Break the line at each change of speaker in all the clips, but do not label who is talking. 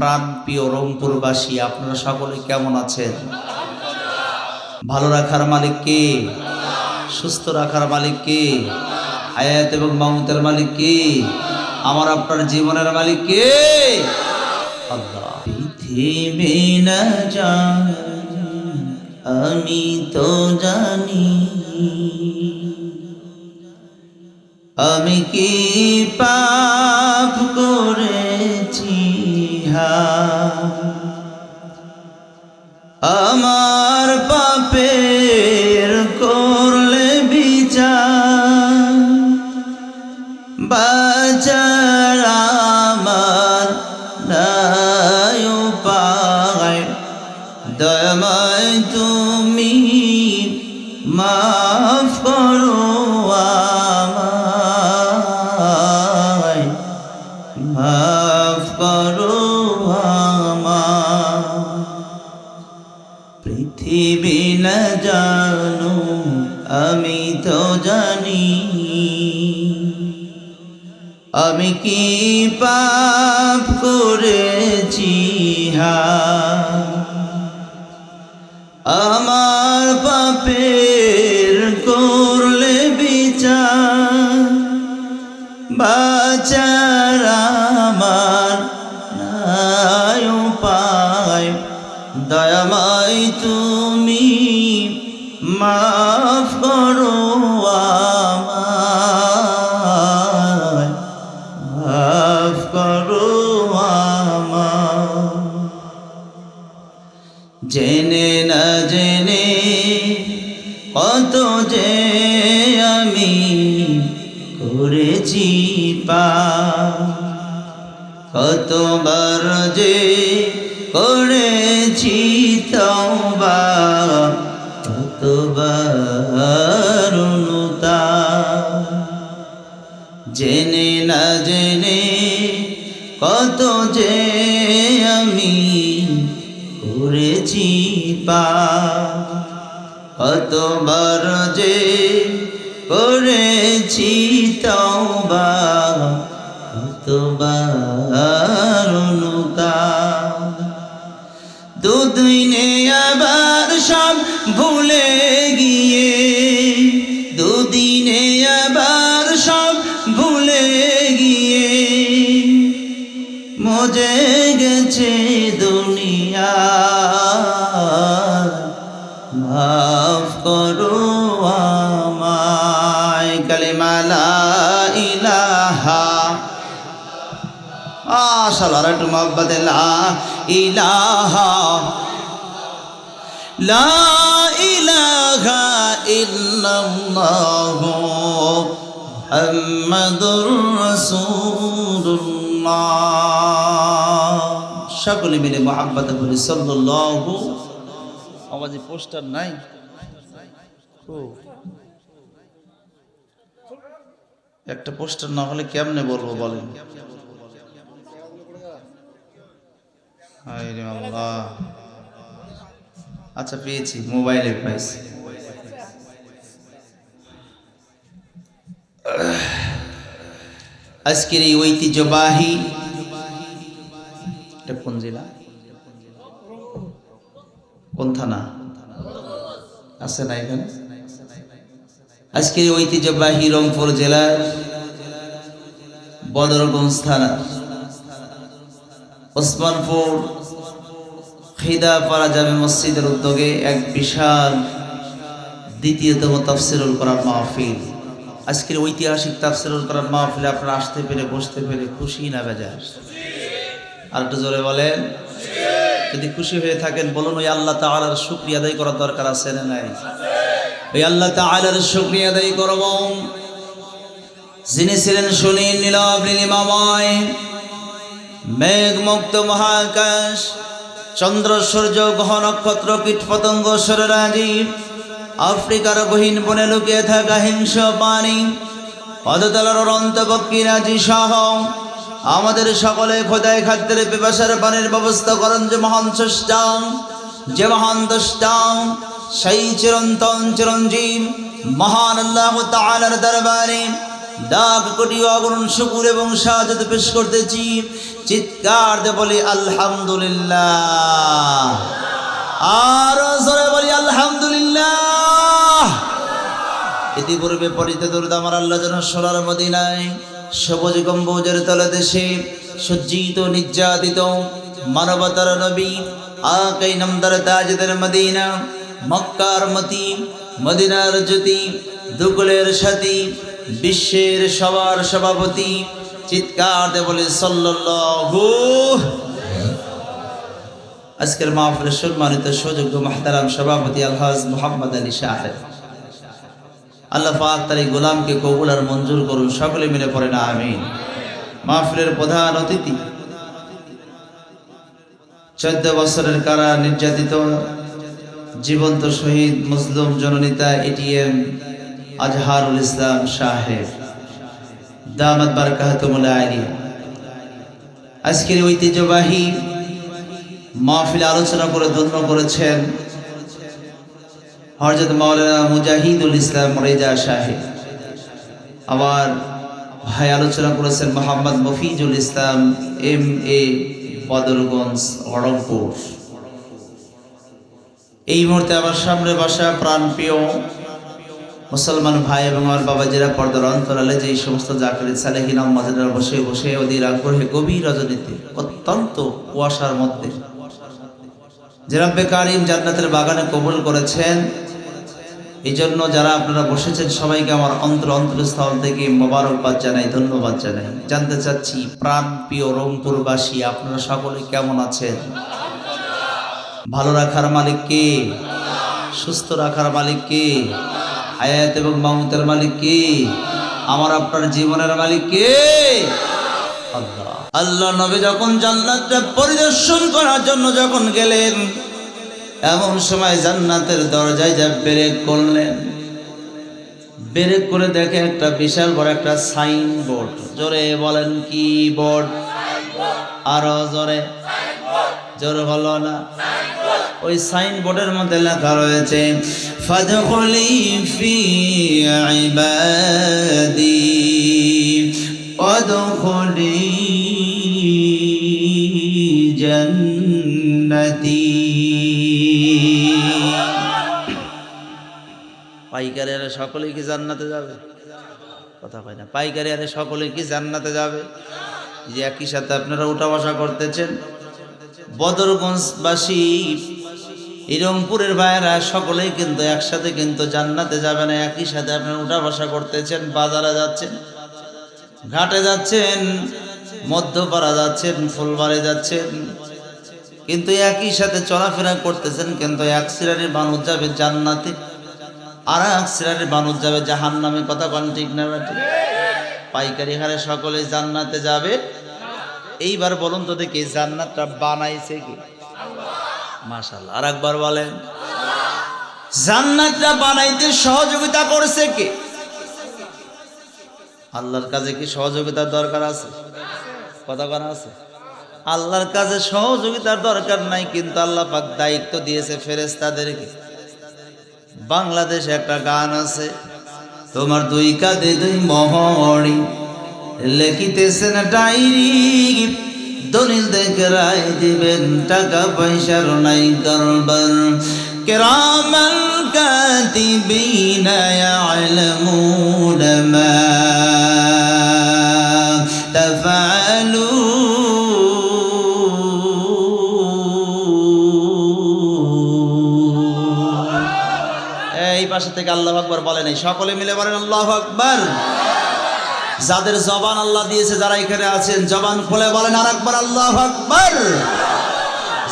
প্রাণপ্রিয় রংপুরবাসী, আপনারা সকলে কেমন আছেন? ভালো রাখার মালিক কে? সুস্থ রাখার মালিক কে? হায়াত এবং মাউতের মালিক কে? আমার আপনার জীবনের মালিক কে? আমি তো জানি। আমি কি পাপ করেছি আমার পাপের করলে বিচার। বাচার আমার উপায়। দয়াময় তুমি মাফ আমি কি পাপ করেছি হায়? আমার পাপের করলে বিচার, বাচার আমার নাই উপায় দয়াময় তুমি মাফ করো আমায় করেছি পা। কতবার যে করেছি তওবা, কতবার জেনে না জেনে কত যে আমি করেছি পা। কতবার যে করেছি তওবা, কতবার অনুতা দুদিনে আবার সব ভুলে গিয়ে, দুদিনে আবার সব ভুলে গিয়ে, মজে গেছে আশালার একটু মহব্বত ইলাহা লা ইলাহা ইল্লাল্লাহ মুহাম্মাদুর রাসূলুল্লাহ। সকলে মিলে মহাব্বত বলি সাল্লাল্লাহু আওয়াজে পোস্টার নাই? একটা পোস্টার না হলে কেমনে বলব বলেন হায় রে আচ্ছা পেয়েছি মোবাইলে পাইছি আজকের এই ঐতিহ্যবাহী কোন জেলা? কোন থানা? আছে না এখানে? আজকের ঐতিহ্যবাহী রংপুর জেলার বদরগঞ্জ থানা ওসমানপুর খিদাপাড়া জামে মসজিদের উদ্যোগে এক বিশাল দ্বিতীয়তম তাফসিরুল করার মাহফিল। আজকের ঐতিহাসিক তাফসিরুল করার মাহফিলে আপনারা আসতে পেরে, বসতে পেরে খুশি না বেজার? আর একটু জোরে বলেন। যদি খুশি হয়ে থাকেন, বলুন, ওই আল্লাহ তাআলার শুকরিয়া আদায় করার দরকার আছে না নাই? ওই আল্লাহ তাআলার শুকরিয়া আদায় করব। যিনি ছিলেন সুনীল নীলাভ নীলিমাময় মেঘ মুক্ত মহাকাশ, চন্দ্র, সূর্য, গ্রহ, নক্ষত্র কীট পতঙ্গ সররাজীব আফ্রিকার গহীন বনে লুকিয়ে থাকা হিংস পানি পদতলার অনন্ত পক্ষীরাজি সহ আমাদের সকলে খোদায় খাদ্যের পিপাসার পানির ব্যবস্থা করেন যে মহান স্রষ্টাং যে মহান দ্রষ্টাং সেই চিরন্তন চিরঞ্জীব, মহান আল্লাহ তাআলার দরবারে। ডাক কোটি অগণন শুকুর এবং সাহায্য পেশ করতেছি। চিৎকার দিয়ে বলি, আলহামদুলিল্লাহ। আরও জোরে বলি, আলহামদুলিল্লাহ। ইতিপূর্বে পরিতে দুর্দ আমার আল্লাহ যেন সোনার মদিনায় সবুজ গম্বুজের তলে দেশে সজ্জিত, নির্যাতিত মানবতার নবী আকাই নামদার তাজদের মদিনা, মক্কার মতি, মদিনার জ্যোতি, দুকুলের সাথী বিশ্বের সবার সভাপতি চিৎকার দে বলে, সল্লাল্লাহু আজকের মাহফিলের সম্মানিত সুযোগ্য মাহতারাম সভাপতি আলহাজ মোহাম্মদ আলী সাহেব আল্লাহ পাক তার এই গোলামকে কবুল আর মঞ্জুর করুন, সকলে মিলে পড়েন, আমিন। মাহফিলের প্রধান অতিথি, চোদ্দ বছরের কারা নির্যাতিত, জীবন্ত শহীদ, মুসলিম জননেতা এটিএম আজহারুল ইসলাম সাহেব। দামাত বারকাহাতুমুল আজকের ঐতিহ্যবাহী মাহফিলে আলোচনা করে ধন্য করেছেন হরজত মাওলানা মুজাহিদুল ইসলাম রেজা সাহেব। আবার ভাই আলোচনা করেছেন মোহাম্মদ মফিজুল ইসলাম, এম এ বদরগঞ্জ, রংপুর। এই মুহূর্তে আমার সামনে বসা প্রাণপ্রিয় মুসলমান ভাই এবং আমার বাবা যারা পর্দার অন্তরালে যে সমস্ত জাকরিত সালেহিন আমাদের বসে বসে ওদের আগ্রহে গভীর রজনীতে, অত্যন্ত কুয়াশার মধ্যে জেরাব্বে কারিম জান্নাতের বাগানে কবুল করেছেন এই জন্য যারা আপনারা বসেছেন সবাইকে আমার অন্তর অন্তরস্থল থেকে মোবারকবাদ জানাই, ধন্যবাদ জানাই। জানতে চাচ্ছি, প্রাণ প্রিয় রংপুরবাসী, আপনারা সকলে কেমন আছেন? ভালো রাখার মালিক কে? সুস্থ রাখার মালিক কে? হায়াত এবং মামুতের মালিক কে? আমার আপনার জীবনের মালিক কে? আল্লাহ। আল্লাহ নবী যখন জান্নাতটা পরিদর্শন করার জন্য যখন গেলেন, এমন সময় জান্নাতের দরজায় যা ব্রেক করলেন, ব্রেক করে দেখে একটা বিশাল বড় একটা সাইন বোর্ড জোরে বলেন কি বোর্ড? আরও জোরে। জোরে হলো না? ওই সাইন বোর্ডের মধ্যে লেখা রয়েছে, ফাদখুলি ফি ইবাদি ওয়াদখুলি জান্নাতি। পাইকারি আরে সকলেই কি জান্নাতে যাবে? কথা কয় না পাইকারি আরে সকলেই কি জান্নাতে যাবে? যে একই সাথে আপনারা উঠা বসা করতেছেন। বদরগঞ্জবাসী এই রংপুরের ভাইয়েরা সকলেই কিন্তু একসাথে কিন্তু জান্নাতে যাবে না, একই সাথে আপনারা উঠা বসা করতেছেন, বাজারে যাচ্ছেন, ঘাটে যাচ্ছেন, মধ্যপাড়া যাচ্ছেন, ফুলবাড়ি যাচ্ছেন। কিন্তু একই সাথে চলাফেরা করতেছেন কিন্তু এক শ্রেণির মানুষ যাবে জান্নাতে, আর এক শ্রেণির মানুষ যাবে জাহান নামে কথা কন ঠিক না পাইকারি হারে সকলে জান্নাতে যাবে। এইবার বলুন তো দেখি জান্নাতটা বানাইছে কি? মাশাল্লাহ আর একবার বলেন। জান্নাতটা বানাইতে সহযোগিতা করছে কে? আল্লাহর কাছে কি সহযোগিতার দরকার আছে? কথা কন আছে। আল্লাহর কাছে সহযোগিতার দরকার নাই, কিন্তু আল্লাহ পাক দায়িত্ব দিয়েছে ফেরেস্তাদেরকে বাংলাদেশে একটা গান আছে, তোমার দুই কাঁধে দুই মহড়ি লেখিতেছেন ডাইরি। দলিল দেখে রায় দিবেন, টাকা পয়সার নাই কারবার কেরামান কাতিবিনা ইয়ালামুনা মা এই পাশে থেকে আল্লাহ আকবর বলেন এই সকলে মিলে বলেন আল্লাহ আকবর। যাদের জবান আল্লাহ দিয়েছে, যারা এখানে আছেন, জবান খুলে বলেন আর একবার আল্লাহ আকবর।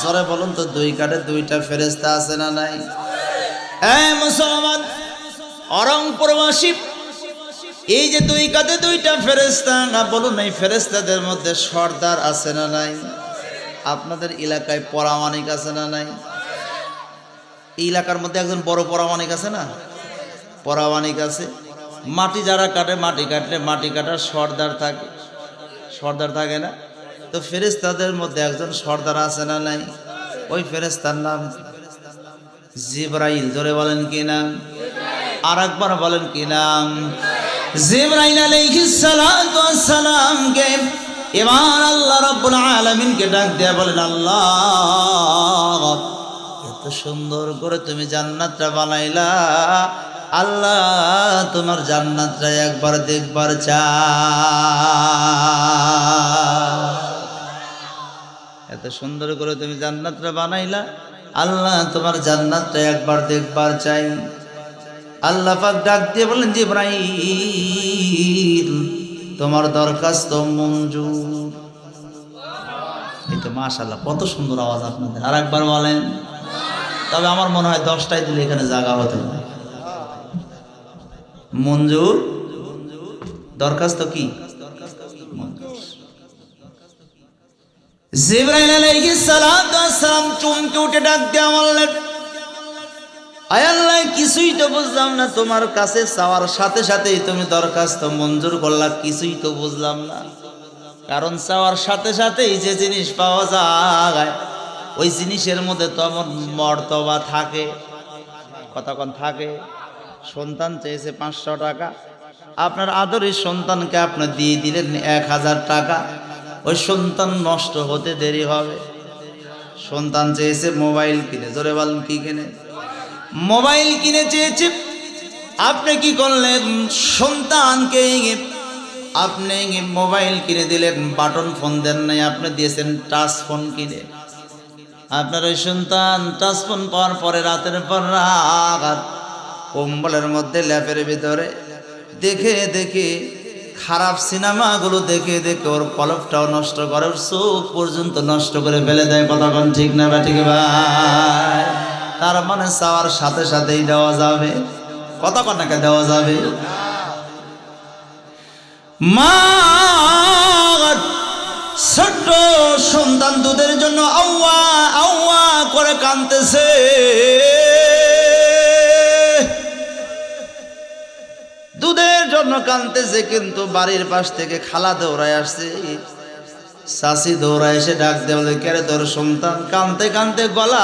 জোরে বলুন তো, দুই কাঠে দুইটা ফেরেস্তা আছে না নাই? এই মুসলমান, অরংপুরবাসী, এই যে দুই কাঁধে দুইটা ফেরেস্তা না বলুন এই ফেরেস্তাদের মধ্যে সর্দার আছে না নাই? আপনাদের এলাকায় পরামানিক আছে না নাই? এই এলাকার মধ্যে একজন বড় পরামানিক আছে না? পরামানিক আছে। মাটি যারা কাটে, মাটি কাটলে মাটি কাটার সর্দার থাকে। সর্দার থাকে না? তো ফেরেস্তাদের মধ্যে একজন সর্দার আছে না নাই? ওই ফেরেস্তার নাম জিব্রাইল। ধরে বলেন কি নাম? আর একবার বলেন কি নাম? জিব্রাইল আলাইহিস সালাতু ওয়াস সালামকে এবার আল্লাহ রব্বুল আলমিনকে ডাক দেয়া বলেন, আল্লাহ, এত সুন্দর করে তুমি জান্নাতটা বানাইলা। আল্লাহ, তোমার জান্নাতটা একবার দেখবার চা এত সুন্দর করে তুমি জান্নাতটা বানাইলা, আল্লাহ তোমার জান্নাতটা একবার দেখবার চাই। আল্লাহ পাক ডাক দিয়ে বলেন যে ইব্রাহিম তোমার দরখাস্ত মঞ্জুর। এই তো মাশাল্লাহ কত সুন্দর আওয়াজ আপনাদের। আর একবার বলেন। তবে আমার মনে হয় দশটায় দিলে এখানে জায়গা হতো না মঞ্জুর, দরখাস্ত কি? জিব্রাইল আলাইহিস সালাতু সালাম চমকে উঠে ডাক দিয়ে বললেন, আয় আল্লাহ, কিছুই তো বুঝলাম না, তোমার কাছে চাওয়ার সাথে সাথেই তুমি দরখাস্ত মঞ্জুর করলা, কিছুই তো বুঝলাম না। কারণ চাওয়ার সাথে সাথেই যে জিনিস পাওয়া যায়, ওই জিনিসের মধ্যে তেমন মর্তবা থাকে কতক্ষণ থাকে। সন্তান চেয়েছে পাঁচশো টাকা। আপনার আদরের সন্তানকে আপনি দিয়ে দিলেন এক হাজার টাকা। ওই সন্তান নষ্ট হতে দেরি হবে। সন্তান চেয়েছে মোবাইল কিনে। জোরে বলেন কি কিনে? মোবাইল কিনে চেয়েছে। আপনি কি করলেন? সন্তানকে আপনি মোবাইল কিনে দিলেন। বাটন ফোন দেন নাই, আপনি দিয়েছেন টাচ ফোন কিনে। আপনার ওই সন্তান টাচ ফোন পাওয়ার পরে রাতের পর রাত কম্বলের মধ্যে ল্যাপের ভিতরে। দেখে দেখে খারাপ সিনেমাগুলো দেখে দেখে ওর কলপটাও নষ্ট করে, ওর চোখ পর্যন্ত নষ্ট করে ফেলে দেয় কতক্ষণ ঠিক না ঠিক ভাই? তার মানে চাওয়ার সাথে সাথেই দেওয়া যাবে। কতক্ষণ নাকি দেওয়া যাবে। মা ছোট্ট সন্তান দুধের জন্য আউয়া আউয়া করে কানতেছে জন্য কানতেছে, কিন্তু বাড়ির পাশ থেকে খালা দৌড়ায় আসছে। শাসি দৌড়ায় এসে ডাক দেওয়া কেড়ে তোর সন্তান? কানতে কানতে গলা